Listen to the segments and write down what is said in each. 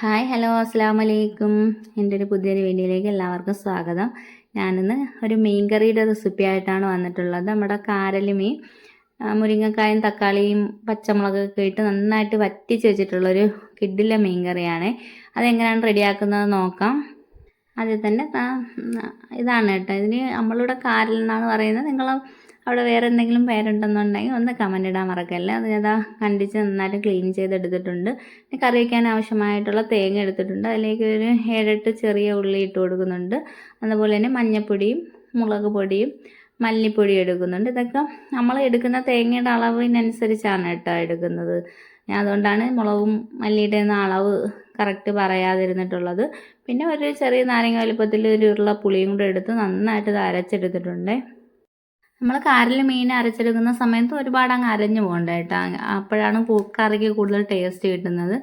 Hi hello അസ്സാം വലൈക്കും എന്റെ ഒരു പുതിയൊരു വീഡിയോയിലേക്ക് എല്ലാവർക്കും സ്വാഗതം. ഞാനിന്ന് ഒരു മീൻ കറിയുടെ റെസിപ്പി ആയിട്ടാണ് വന്നിട്ടുള്ളത്. നമ്മുടെ കാരൽ മീൻ മുരിങ്ങക്കായും തക്കാളിയും പച്ചമുളകൊക്കെ ഇട്ട് നന്നായിട്ട് വറ്റിച്ച് വെച്ചിട്ടുള്ളൊരു കിഡിലെ മീൻ കറിയാണ്. അതെങ്ങനെയാണ് റെഡിയാക്കുന്നത് നോക്കാം. അതിൽ തന്നെ ഇതാണ് കേട്ടോ. ഇതിന് നമ്മളിവിടെ കാരൽ എന്നാണ് പറയുന്നത്. നിങ്ങൾ അവിടെ വേറെ എന്തെങ്കിലും പേരുണ്ടെന്നുണ്ടെങ്കിൽ ഒന്ന് കമന്റ് ഇടാൻ മറക്കല്ല? അത് ഏതാ? കണ്ടിച്ച് നന്നായിട്ട് ക്ലീൻ ചെയ്തെടുത്തിട്ടുണ്ട്. കറി വയ്ക്കാൻ ആവശ്യമായിട്ടുള്ള തേങ്ങ എടുത്തിട്ടുണ്ട്. അതിലേക്ക് ഒരു ഏഴെട്ട് ചെറിയ ഉള്ളി ഇട്ട് കൊടുക്കുന്നുണ്ട്. അതുപോലെ തന്നെ മഞ്ഞൾപ്പൊടിയും മുളക് പൊടിയും മല്ലിപ്പൊടി എടുക്കുന്നുണ്ട്. ഇതൊക്കെ നമ്മൾ എടുക്കുന്ന തേങ്ങയുടെ അളവിനനുസരിച്ചാണ് കേട്ടോ എടുക്കുന്നത്. ഞാൻ അതുകൊണ്ടാണ് മുളകും മല്ലിയുടെ അളവ് കറക്റ്റ് പറയാതിരുന്നിട്ടുള്ളത്. പിന്നെ ഒരു ചെറിയ നാരങ്ങ വലുപ്പത്തിൽ ഒരു ഉരുള പുളിയും കൂടെ എടുത്ത് നന്നായിട്ട് ഇത് അരച്ചെടുത്തിട്ടുണ്ട്. നമ്മൾ കാരിൽ മീൻ അരച്ചെടുക്കുന്ന സമയത്ത് ഒരുപാട് അങ്ങ് അരഞ്ഞു പോകണ്ട കേട്ടോ. അപ്പോഴാണ് കറിക്ക് കൂടുതൽ ടേസ്റ്റ് കിട്ടുന്നത്.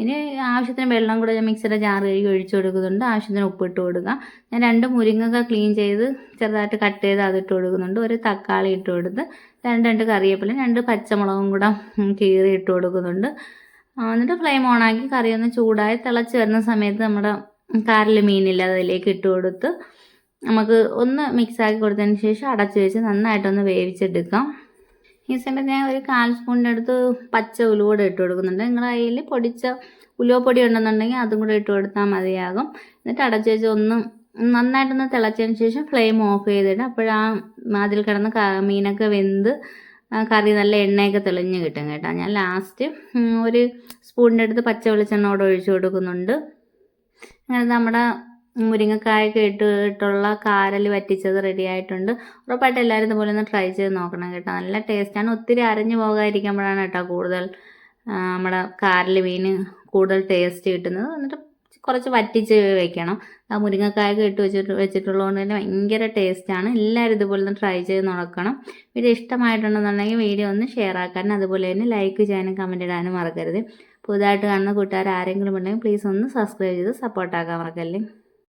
ഇനി ആവശ്യത്തിന് വെള്ളം കൂടെ ഞാൻ മിക്സിയുടെ ജാറ് കഴുകി ഒഴിച്ചു കൊടുക്കുന്നുണ്ട്. ആവശ്യത്തിന് ഉപ്പിട്ട് കൊടുക്കുക ഞാൻ രണ്ട് മുരിങ്ങക്ക ക്ലീൻ ചെയ്ത് ചെറുതായിട്ട് കട്ട് ചെയ്ത് അതിട്ട് കൊടുക്കുന്നുണ്ട്. ഒരു തക്കാളി ഇട്ട് കൊടുത്ത് രണ്ട് രണ്ട് കറിവേപ്പില രണ്ട് പച്ചമുളകും കൂടെ കീറി ഇട്ട് കൊടുക്കുന്നുണ്ട്. എന്നിട്ട് ഫ്ലെയിം ഓണാക്കി കറി ഒന്ന് ചൂടായി തിളച്ച് വരുന്ന സമയത്ത് നമ്മുടെ കാറിൽ മീനില്ല അതിലേക്ക് ഇട്ട് കൊടുത്ത് നമുക്ക് ഒന്ന് മിക്സാക്കി കൊടുത്തതിന് ശേഷം അടച്ചു വെച്ച് നന്നായിട്ടൊന്ന് വേവിച്ചെടുക്കാം. ഈ സമയത്ത് ഞാൻ ഒരു കാൽ സ്പൂണിന്റെ അടുത്ത് പച്ച ഉലുവ കൂടെ ഇട്ട് കൊടുക്കുന്നുണ്ട്. നിങ്ങളുടെ കയ്യിൽ പൊടിച്ച ഉലുവപ്പൊടി ഉണ്ടെന്നുണ്ടെങ്കിൽ അതും കൂടെ ഇട്ട് കൊടുത്താൽ മതിയാകും. എന്നിട്ട് അടച്ചു വെച്ച് ഒന്ന് നന്നായിട്ടൊന്ന് തിളച്ചതിന് ശേഷം ഫ്ലെയിം ഓഫ് ചെയ്തിട്ട് അപ്പോഴാ അതിൽ കിടന്ന് മീനൊക്കെ വെന്ത് കറി നല്ല എണ്ണയൊക്കെ തെളിഞ്ഞ് കിട്ടും കേട്ടോ. ഞാൻ ലാസ്റ്റ് ഒരു സ്പൂണിന്റെ അടുത്ത് പച്ച വെളിച്ചെണ്ണ കൂടെ ഒഴിച്ചു കൊടുക്കുന്നുണ്ട്. അങ്ങനെ നമ്മുടെ മുരിങ്ങക്കായൊക്കെ ഇട്ടിട്ടുള്ള കാരൽ വറ്റിച്ചത് റെഡി ആയിട്ടുണ്ട്. ഉറപ്പായിട്ട് എല്ലാവരും ഇതുപോലെ ഒന്ന് ട്രൈ ചെയ്ത് നോക്കണം കേട്ടോ. നല്ല ടേസ്റ്റാണ് ഒത്തിരി അരഞ്ഞു പോകാതിരിക്കുമ്പോഴാണ് കേട്ടോ കൂടുതൽ നമ്മുടെ കാരൽ മീൻ കൂടുതൽ ടേസ്റ്റ് കിട്ടുന്നത്. എന്നിട്ട് കുറച്ച് വറ്റിച്ച് വെക്കണം. ആ മുരിങ്ങക്കായ ഇട്ട് വെച്ചിട്ട് വെച്ചിട്ടുള്ളതുകൊണ്ട് തന്നെ ഭയങ്കര ടേസ്റ്റാണ് എല്ലാവരും ഇതുപോലെ ഒന്ന് ട്രൈ ചെയ്ത് നോക്കണം. വീഡിയോ ഇഷ്ടമായിട്ടുണ്ടെന്നുണ്ടെങ്കിൽ വീഡിയോ ഒന്ന് ഷെയർ ആക്കാനും അതുപോലെ തന്നെ ലൈക്ക് ചെയ്യാനും കമന്റ് ഇടാനും മറക്കരുത്. പുതുതായിട്ട് കാണുന്ന കൂട്ടുകാർ ആരെങ്കിലും ഉണ്ടെങ്കിൽ പ്ലീസ് ഒന്ന് സബ്സ്ക്രൈബ് ചെയ്ത് സപ്പോർട്ടാക്കാൻ മറക്കല്ലേ?